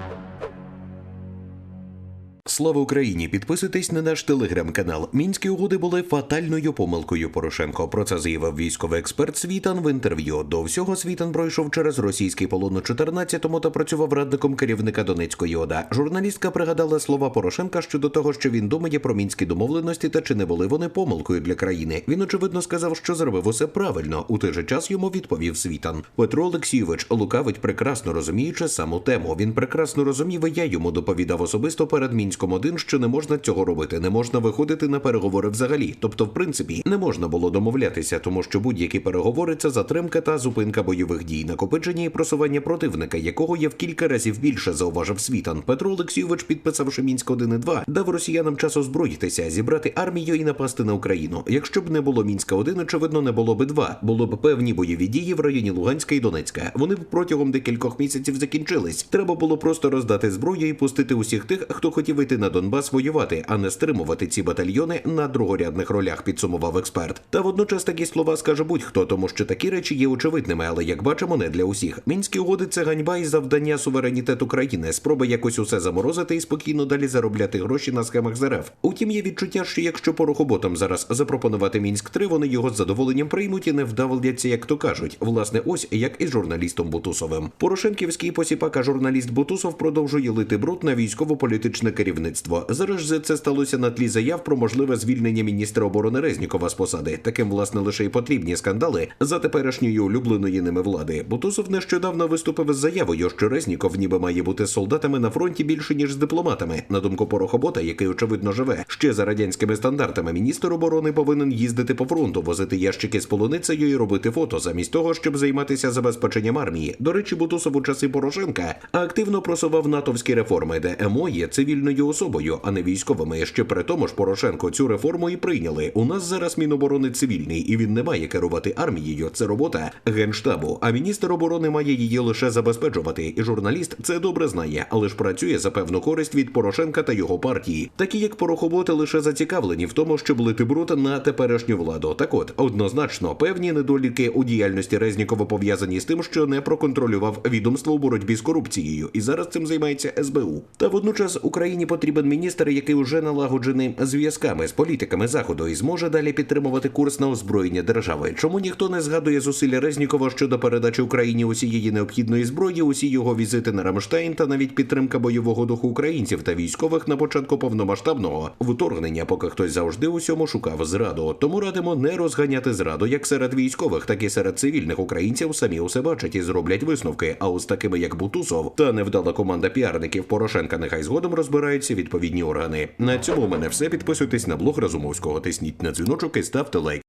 you Слава Україні! Підписуйтесь на наш телеграм-канал. Мінські угоди були фатальною помилкою Порошенко. Про це заявив військовий експерт Світан в інтерв'ю. До всього Світан пройшов через російський полон у 14-му та працював радником керівника Донецької ОДА. Журналістка пригадала слова Порошенка щодо того, що він думає про мінські домовленості та чи не були вони помилкою для країни. Він очевидно сказав, що зробив усе правильно. У той же час йому відповів Світан. Петро Олексійович лукавить прекрасно розуміючи саму тему. Він прекрасно розумів, і я йому доповідав особисто перед мінськом 1 що не можна цього робити, не можна виходити на переговори взагалі. Тобто, в принципі, не можна було домовлятися, тому що будь-які переговори це затримка та зупинка бойових дій, накопичення і просування противника, якого є в кілька разів більше, зауважив Світан. Петро Олексійович, підписавши мінськ 1 і 2, дав росіянам час озброїтися, зібрати армію і напасти на Україну. Якщо б не було мінська 1 очевидно, не було б 2. Було б певні бойові дії в районі Луганська і Донецька. Вони б протягом декількох місяців закінчились. Треба було просто роздати зброю і пустити усіх тих, хто хотів іти на Донбас воювати, а не стримувати ці батальйони на другорядних ролях, підсумував експерт. Та водночас такі слова скаже будь-хто, тому що такі речі є очевидними, але як бачимо, не для усіх. Мінські угоди це ганьба і завдання суверенітету країни, спроба якось усе заморозити і спокійно далі заробляти гроші на схемах з РФ. Утім, є відчуття, що якщо порохоботам зараз запропонувати мінськ 3 вони його з задоволенням приймуть і не вдавляться, як то кажуть. Власне, ось як і журналістом Бутусовим. Порошенківський посіпака журналіст Бутусов продовжує лити бруд на військово-політичне керівництво. Зараз же це сталося на тлі заяв про можливе звільнення міністра оборони Резнікова з посади. Таким, власне, лише й потрібні скандали за теперішньої улюбленої ними влади. Бутусов нещодавно виступив з заявою, що Резніков ніби має бути солдатами на фронті більше ніж з дипломатами. На думку Порохобота, який очевидно живе ще за радянськими стандартами, міністр оборони повинен їздити по фронту, возити ящики з полуницею і робити фото, замість того, щоб займатися забезпеченням армії. До речі, Бутусов у часи Порошенка активно просував натовські реформи, де ЕМО є цивільною особою, а не військовими. Ще при тому ж Порошенко цю реформу і прийняли. У нас зараз міноборони цивільний, і він не має керувати армією. Це робота генштабу. А міністр оборони має її лише забезпечувати. І журналіст це добре знає, але ж працює за певну користь від Порошенка та його партії. Такі як порохоботи лише зацікавлені в тому, щоб лити бруд на теперішню владу. Так от однозначно певні недоліки у діяльності Резнікова пов'язані з тим, що не проконтролював відомство у боротьбі з корупцією, і зараз цим займається СБУ. Та водночас Україні потрібен міністр, який уже налагоджений зв'язками з політиками заходу і зможе далі підтримувати курс на озброєння держави. Чому ніхто не згадує зусилля Резнікова щодо передачі Україні усієї необхідної зброї, усі його візити на Рамштайн та навіть підтримка бойового духу українців та військових на початку повномасштабного вторгнення, поки хтось завжди усьому шукав зраду. Тому радимо не розганяти зраду як серед військових, так і серед цивільних українців самі усе бачать і зроблять висновки. А ось такими як Бутусов та невдала команда піарників Порошенка, нехай згодом розбираються відповідні органи. На цьому в мене все. Підписуйтесь на блог Разумовського, тисніть на дзвіночок і ставте лайк.